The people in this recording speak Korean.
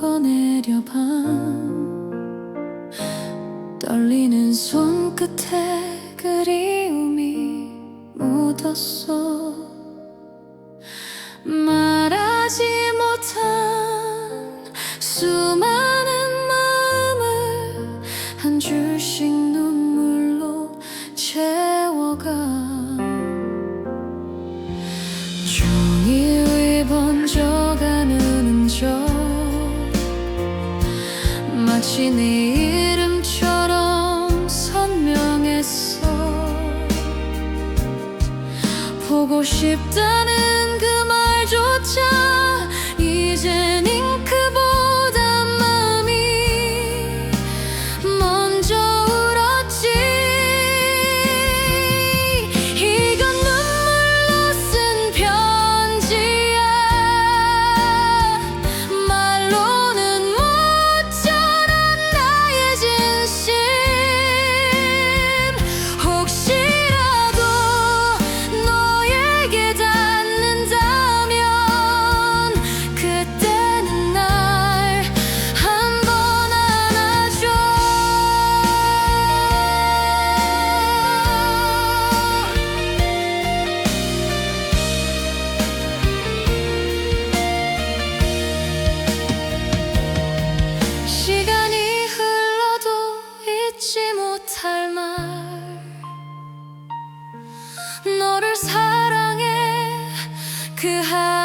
밤 떨리는 손끝에 그리움이 묻었어. 말하지 못한 수많은 마음을 한 줄씩 눈물로 채워가. 종일 위 번 져가 신의 이름처럼 선명했어. 보고 싶다는 그 말조차 못할 말 너를 사랑해 그 하.